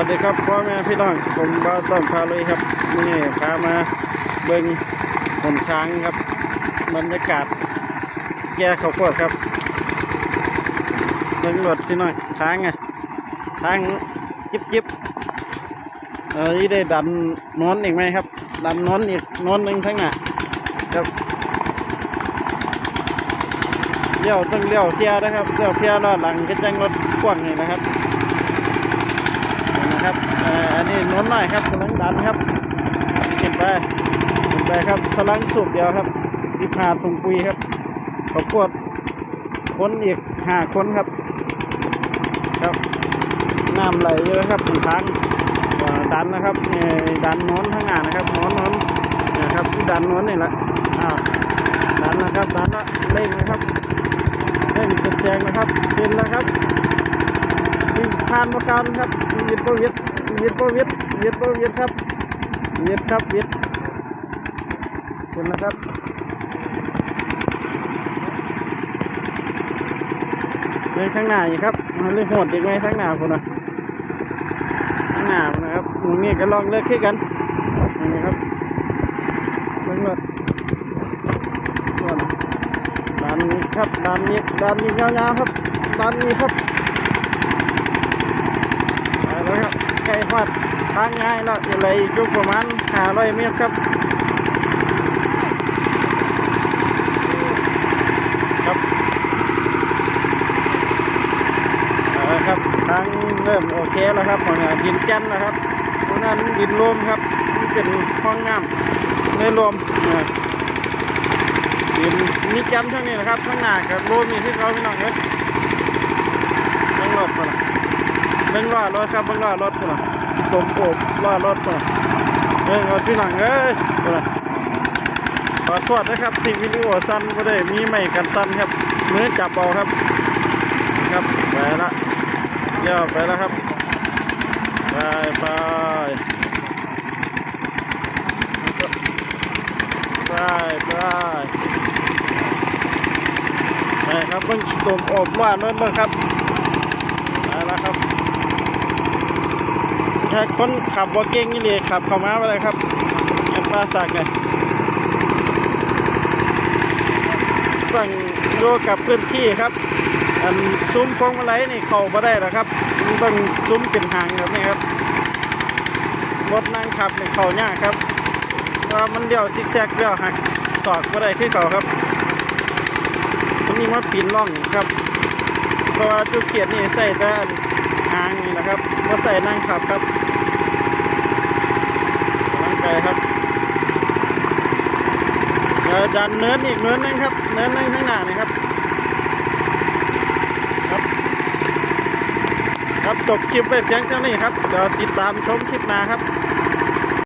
วัสดีครับพ่อแม่พี่น้องผมบ้าต้อมพาเลยครับนี่พามาเบิ่งผลช้างครับ บรรยากาศแก่ข้าวโพดครับเบิ่งรถพี่น้องช้างไงช้างจิบจิบเออนี่ได้ดันนอนอีกไหมครับ ดันนอนอีกนอนหนึ่งทั้งหน้าครับเลี้ยวต้องเลี้ยวเทียนะครับเลี้ยวเทียล้อหลังก็จังรถกว้างนี่นะครับ ครับอันนี้น้นหน่อยครับกำลังดันครับเก็บไปเก็บไปครับพลังสูบเดียวครับสิบห้าถุงปุ๋ยครับขอบวดคนอีกห้าคนครับ ครับน้ำไหลเยอะครับถึงทางดันนะครับดันโน้นข้างหน้านะครับโน้นโน้นนะครับดันโน้นนี่แหละอ้าวดันนะครับดันละเร่งนะครับเร่งจุดแจงนะครับเป็นแล้วครับ ทานประกันครับเวียดโปเวียดเวียดโปเวียดเวียดโปเวียดครับเวียดครับเวียดเห็นนะครับในข้างหน้าอีกครับมันเลยโหดอีกไหมข้างหน้าคนนะข้างหน้านนะครับตรงนี้ก็ลองเลิกขึ้นกันนี่ครับเบิ่งเลยตัวนะด้านนี้ครับด้านนี้ด้านนี้ยาวๆครับด้านนี้ครับ แล้วครับใกล้ฮอดทางง่ายแล้วอะไรอีกอยู่ประมาณห้าร้อยเมตรครับ ครับเอาละครับทางเริ่มโอเคแล้วครับหมดแล้วดินแก่นแล้วครับตรงนั้นดินรวมครับนี่เป็นห้องน้ำในรวมนะดินนี่แก่นเท่านี้นะครับข้งหน้ากับรวมมีที่เขาพี่น้องครับต้องรถก่อนนะ บิ่งล้อรถครับเบิ่งล้อรถพุ่นน่ะตมโอบล้อรถพุ่นน่ะเบิ่งเอาพี่หน้องเอ้ยพุ่นน่ะขอโทษนะครับที่วิดีโอสั้นบ่ได้มีไม้กันสั้นครับมือจับเอาครับ ครับไปละเดี๋ยวไปแล้วครับไปไปไปไปไปครับเบิ่งตมโอบล้อรถเบิ่งครับไปแล้วครับ ถ้าคนขับว่าเก่งนี่เลยขับเข้ามาไปเลยครับแอปปลาสักเลยต้องโยกับพื้นที่ครับ อันซุ้มพวงมาลัยนี่เข้ามาได้หรอครับต้องซุ้มเป็นหางแบบนี้ครับรถนั่งขับนี่เข้ายากครับเพรามันเดี่ยวซิกแซกเดี่ยวหักสอดมาได้ขึ้นเขาครับมันมีมาปีนร่องครับ เพราะว่าจุดเขียดนี่ใส่แต่อันหางนี่นะครับมาใส่นั่งขับครับ ครับเดี๋ยวดันเนินอีกเนินหนึงครับ เนินหนึงข้างหน้านี่ครับครับ ครับจบคลิปไปเพียงเท่านี้ครับเดี๋ยวติดตามชมคลิปหน้าครับ